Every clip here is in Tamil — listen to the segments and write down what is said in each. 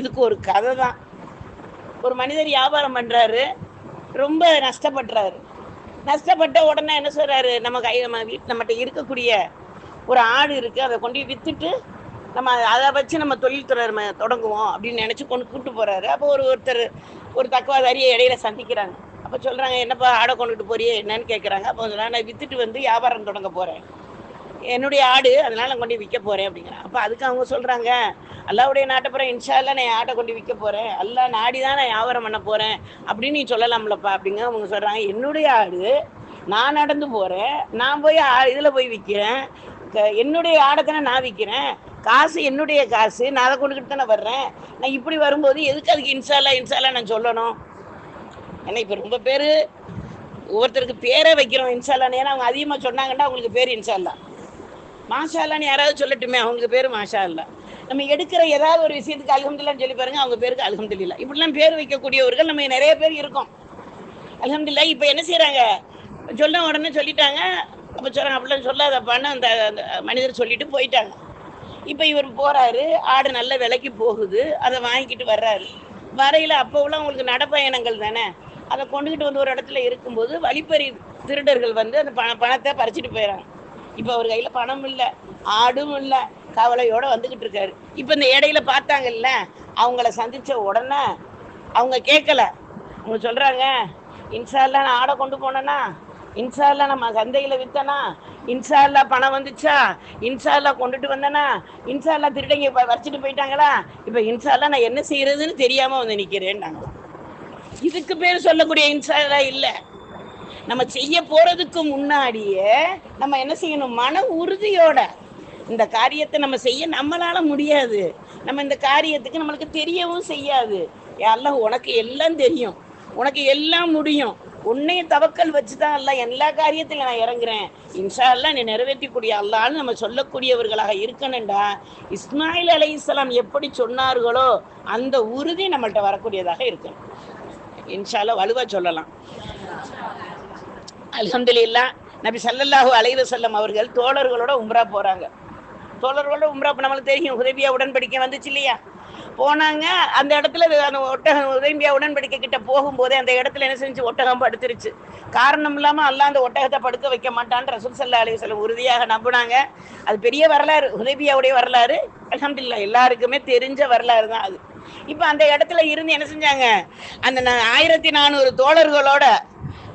இதுக்கு ஒரு கதை தான் ஒரு மனிதர் வியாபாரம் பண்ணுறாரு ரொம்ப நஷ்டப்படுறாரு. நஷ்டப்பட்ட உடனே என்ன சொல்கிறாரு நம்ம கை நம்ம வீட் நம்மகிட்ட இருக்கக்கூடிய ஒரு ஆடு இருக்குது அதை கொண்டு விற்றுட்டு நம்ம அதை வச்சு நம்ம தொழில் துறை நம்ம தொடங்குவோம் அப்படின்னு நினச்சி கொண்டு கூப்பிட்டு போகிறாரு அப்போ ஒரு ஒருத்தர் ஒரு தக்குவாதாரியை இடையில சந்திக்கிறாங்க. அப்போ சொல்கிறாங்க என்னப்பா ஆடை கொண்டுட்டு போறியே? என்னன்னு கேட்குறாங்க அப்போ சொல்றாங்க, நான் வித்துட்டு வந்து வியாபாரம் தொடங்க போகிறேன் என்னுடைய ஆடு அதனால நான் கொண்டு விற்க போறேன் அப்படிங்கிறாங்க அப்போ அதுக்கு அவங்க சொல்றாங்க அல்லாவுடைய நாட்டப்புறம் இன்ஷா அல்லா நான் ஆட்டை கொண்டு விற்க போறேன். அல்லா நாடி தான் நான் வியாபாரம் பண்ண போறேன். அப்படின்னு நீ சொல்லலாம்லப்பா அப்படிங்க அவங்க சொல்றாங்க. என்னுடைய ஆடு நான் நடந்து போறேன். நான் போய் ஆ- இதுல போய் விற்கிறேன் என்னுடைய ஆடத்தானே நான் விற்கிறேன் காசு என்னுடைய காசு. நான் அதை கொண்டுக்கிட்டு தானே வர்றேன். நான் இப்படி வரும்போது எதுக்கு அதுக்கு இன்சாலா இன்சாலா நான் சொல்லணும்? ஏன்னா இப்போ ரொம்ப பேர் ஒவ்வொருத்தருக்கு பேரே வைக்கிறோம் இன்சாலான்னு ஏன்னா அவங்க அதிகமாக சொன்னாங்கன்னா அவங்களுக்கு பேர் இன்சால்லா மாஷா அல்லான்னு யாராவது சொல்லட்டுமே அவங்க பேர் மாஷா அல்லா நம்ம எடுக்கிற ஏதாவது ஒரு விஷயத்துக்கு அலகம்துல்லான்னு சொல்லி பாருங்க அவங்க பேருக்கு அலகம்துல்லா இப்படிலாம் பேர் வைக்கக்கூடியவர்கள் நம்ம நிறைய பேர் இருக்கோம். அலகம்துல்லா இப்போ என்ன செய்கிறாங்க சொன்ன உடனே சொல்லிட்டாங்க அப்போ சொல்றாங்க அப்படிலாம் சொல்லாதப்பான்னு அந்த அந்த மனிதர் சொல்லிட்டு போயிட்டாங்க. இப்போ இவர் போறாரு ஆடு நல்ல விலைக்கு போகுது அதை வாங்கிக்கிட்டு வர்றாரு. வரையில அப்போவெல்லாம் உங்களுக்கு நடப்பயணங்கள் தானே. அதை கொண்டுகிட்டு வந்து ஒரு இடத்துல இருக்கும்போது வழிப்பறி திருடர்கள் வந்து அந்த பண பணத்தை பறிச்சுட்டு போயிடறாங்க இப்போ அவர் கையில பணம் இல்லை ஆடும் இல்லை கவலையோட வந்துகிட்டு இருக்காரு. இப்போ இந்த இடையில பார்த்தாங்கல்ல அவங்கள சந்திச்ச உடனே அவங்க கேட்கல அவங்க சொல்றாங்க இன்சால்ல நான் ஆடை கொண்டு போனேன்னா இன்ஷால்லா நம்ம சந்தையில வித்தனா? இன்ஷால்லா பணம் வந்துச்சா? இன்ஷால்லா கொண்டுட்டு வந்தனா? இன்ஷால்லா திருடங்க வரைச்சிட்டு போயிட்டாங்களா? இப்ப இன்ஷால்லா நான் என்ன செய்யறதுன்னு தெரியாம வந்து நிக்கிறேன்னாங்க இதுக்கு பேர் சொல்லக்கூடிய இன்ஷால்லா இல்லை. நம்ம செய்ய போறதுக்கு முன்னாடியே நம்ம என்ன செய்யணும்? மன உறுதியோட இந்த காரியத்தை நம்ம செய்ய நம்மளால முடியாது. நம்ம இந்த காரியத்துக்கு நம்மளுக்கு தெரியவும் செய்யாது. எல்லாம் உனக்கு எல்லாம் தெரியும். உனக்கு எல்லாம் முடியும். உன்னைய தவக்கல் வச்சு தான் எல்லாம் எல்லா காரியத்திலும் நான் இறங்குறேன். இன்ஷா நீ நிறைவேற்றக்கூடிய அல்லான்னு நம்ம சொல்லக்கூடியவர்களாக இருக்கணும்டா. இஸ்மாயில் அலைஹிஸ்ஸலாம் எப்படி சொன்னார்களோ அந்த உறுதி நம்மள்கிட்ட வரக்கூடியதாக இருக்கணும். இன்ஷால்லா வலுவாக சொல்லலாம். அல்ஹம்துலில்லாஹ் நபி சல்லல்லாஹு அலைவ செல்லம் அவர்கள் தோழர்களோட உம்ரா போறாங்க. தோழர்களோட உம்ரா நம்மளுக்கு தெரியும் உதவியா உடன்படிக்கை வந்துச்சு இல்லையா? போனாங்க அந்த இடத்துல அந்த ஒட்டகம் உதவியா உடன்படிக்கை கிட்ட போகும்போதே அந்த இடத்துல என்ன செஞ்சு ஒட்டகம் படுத்துருச்சு. காரணம் இல்லாம அல்லாஹ் அந்த ஒட்டகத்தை படுக்க வைக்க மாட்டான்னு ரசூல் சல்லா அலைய வஸல்லம் உறுதியாக நம்பினாங்க. அது பெரிய வரலாறு உதவியாவுடைய வரலாறு. அலமதுல்லா எல்லாருக்குமே தெரிஞ்ச வரலாறு தான் அது. இப்போ அந்த இடத்துல இருந்து என்ன செஞ்சாங்க? அந்த ஆயிரத்தி நானூறு தோழர்களோட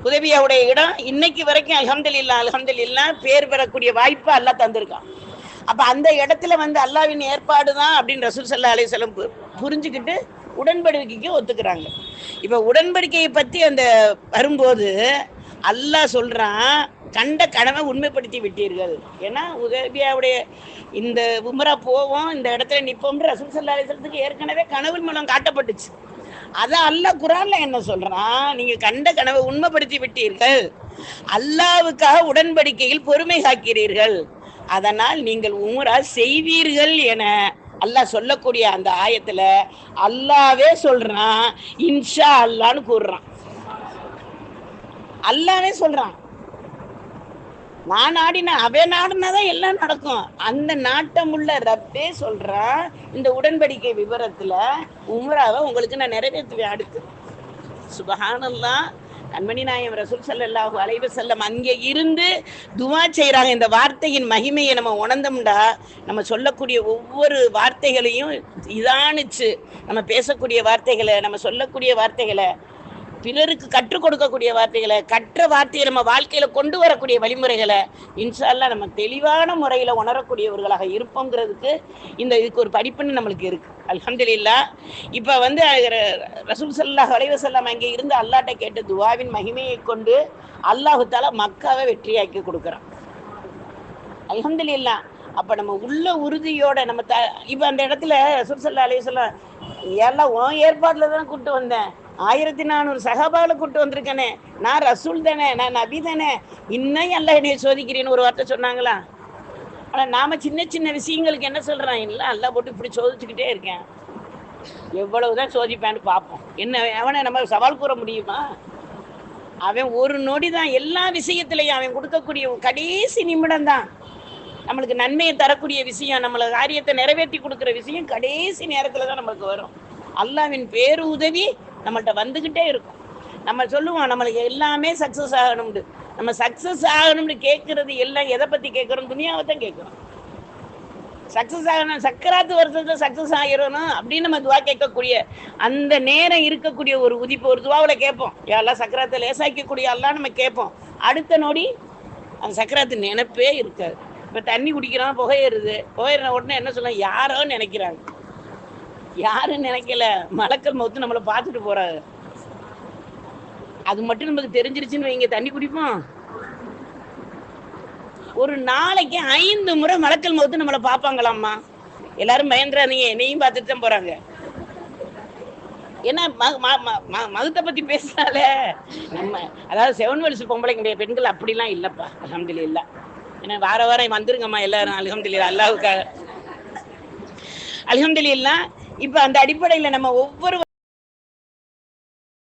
உதவியாவுடைய இடம் இன்னைக்கு வரைக்கும் அல்ஹம்துலில்லா அல்ஹம்துலில்லா பேர் பெறக்கூடிய வாய்ப்பு அல்லா தந்திருக்கான். அப்ப அந்த இடத்துல வந்து அல்லாவின் ஏற்பாடு தான் அப்படின்னு ரசூல் சல்லா அலிஸ்லம் புரிஞ்சுக்கிட்டு உடன்படிக்கைக்கு ஒத்துக்கிறாங்க. இப்ப உடன்படிக்கையை பத்தி அந்த வரும்போது அல்லாஹ் சொல்றான் கண்ட கனவை உண்மைப்படுத்தி விட்டீர்கள். ஏன்னா உதவியாவுடைய இந்த உமரா போவோம் இந்த இடத்துல நிற்போம்னு ரசூல் சல்லா அலிஸ்லத்துக்கு ஏற்கனவே கனவு மூலம் காட்டப்பட்டுச்சு. அதான் அல்லாஹ் குரான்ல என்ன சொல்றான்? நீங்க கண்ட கனவை உண்மைப்படுத்தி விட்டீர்கள். அல்லாவுக்காக உடன்படிக்கையில் பொறுமை காக்கிறீர்கள். அதனால் நீங்கள் உமரா செய்வீர்கள் என அல்லாஹ் சொல்லக்கூடிய அந்த ஆயத்துல அல்லாவே சொல்றான். இன்ஷா அல்லான்னு கூறுறான். அல்லாவே சொல்றான். நான் நாடின அவன் நாடினாதான் எல்லாம் நடக்கும். அந்த நாட்டமுள்ள ரப்பே சொல்றான் இந்த உடன்படிக்கை விவரத்துல உம்ராவை உங்களுக்கு நான் நிறைவேற்றுவேன் அடுத்து. சுபஹானல்லாஹ் கண்மணி நாயம் ரசூல் ஸல்லல்லாஹு அலைவு செல்லம் அங்கே இருந்து துவா செய்கிறாங்க இந்த வார்த்தையின் மகிமையை நம்ம உணர்ந்தோம்டா. நம்ம சொல்லக்கூடிய ஒவ்வொரு வார்த்தைகளையும் இதானுச்சு. நம்ம பேசக்கூடிய வார்த்தைகளை நம்ம சொல்லக்கூடிய வார்த்தைகளை பிறருக்கு கற்றுக் கொடுக்கக்கூடிய வார்த்தைகளை கற்ற வார்த்தையை நம்ம வாழ்க்கையில கொண்டு வரக்கூடிய வழிமுறைகளை இன்ஷால்லா நம்ம தெளிவான முறையில உணரக்கூடியவர்களாக இருப்போங்கிறதுக்கு இந்த இதுக்கு ஒரு படிப்புன்னு நம்மளுக்கு இருக்கு. அலமதுல்லா இப்ப வந்து ரசூல் சல்லாஹ் வளைவு வஸல்லம் அங்கே இருந்து அல்லாட்ட கேட்ட துவாவின் மகிமையை கொண்டு அல்லாஹு தாலா மக்காவை வெற்றியாக்கி கொடுக்குறான். அலமதுல்லா அப்ப நம்ம உள்ள உறுதியோட நம்ம த இப்ப அந்த இடத்துல ரசூல் சல்லா அலைஹி வஸல்லம் எல்லாம் உன் ஏற்பாட்டில் தானே கூப்பிட்டு வந்தேன்? ஆயிரத்தி நானூறு சகாபாவில் கூப்பிட்டு வந்திருக்கேனே. நான் ரசூல் தானே நான் நபி தானே. இன்னும் எல்லாம் என்னைய சோதிக்கிறேன்னு ஒரு வார்த்தை சொன்னாங்களா? ஆனால் நாம சின்ன சின்ன விஷயங்களுக்கு என்ன சொல்கிறான் இல்லை எல்லாம் போட்டு இப்படி சோதிச்சுக்கிட்டே இருக்கேன். எவ்வளவுதான் சோதிப்பேன்னு பார்ப்போம். என்ன அவனை நம்ம சவால் கூற முடியுமா? அவன் ஒரு நொடி தான். எல்லா விஷயத்திலையும் அவன் கொடுக்கக்கூடிய கடைசி நிமிடம் தான் நம்மளுக்கு நன்மையை தரக்கூடிய விஷயம் நம்மளை காரியத்தை நிறைவேற்றி கொடுக்குற விஷயம் கடைசி நேரத்தில் தான் நம்மளுக்கு வரும். அல்லாவின் பேரு உதவி நம்மள்கிட்ட வந்துக்கிட்டே இருக்கும். நம்ம சொல்லுவோம் நம்மளுக்கு எல்லாமே சக்ஸஸ் ஆகணும்னு. நம்ம சக்ஸஸ் ஆகணும்னு கேட்கறது எல்லாம் எதை பத்தி கேட்கறோம்? துணியாவை தான் கேட்கறோம். சக்சஸ் ஆகணும் சக்கராத்து வருஷத்துல சக்சஸ் ஆகிடணும் அப்படின்னு நம்ம துவா கேட்கக்கூடிய அந்த நேரம் இருக்கக்கூடிய ஒரு உதிப்பு ஒரு துவாவில் கேட்போம். எல்லாம் சக்கராத்தை லேசாக்கக்கூடிய எல்லாம் நம்ம கேட்போம். அடுத்த நொடி அந்த சக்கராத்து நினைப்பே இருக்காது. இப்போ தண்ணி குடிக்கிறோம் புகையிறது. புகையிற உடனே என்ன சொல்லலாம் யாரோ நினைக்கிறாங்க. யாரும் நினைக்கல. மலக்கல் மௌத்து நம்மளை பார்த்துட்டு போறாரு. அது மட்டும் நமக்கு தெரிஞ்சிருச்சுன்னு வைங்க தண்ணி குடிப்போம். ஒரு நாளைக்கு ஐந்து முறை மலக்கல் மௌத்து நம்மளை பார்ப்பாங்களாம்மா. எல்லாரும் பயந்துறாதீங்க என்னையும் பார்த்துட்டு தான் போறாங்க. ஏன்னா ம- ம- ம- மதத்தை பத்தி பேசினாலே நம்ம அதாவது செவன் வயசு பொம்பளைங்க பெண்கள் அப்படிலாம் இல்லப்பா இல்ல ஏன்னா வார வாரம் வந்துருங்கம்மா எல்லாரும் அலமதுல்லா அல்லாவுக்காக. அலமதுல்லா இப்ப அந்த அடிப்படையில நம்ம ஒவ்வொரு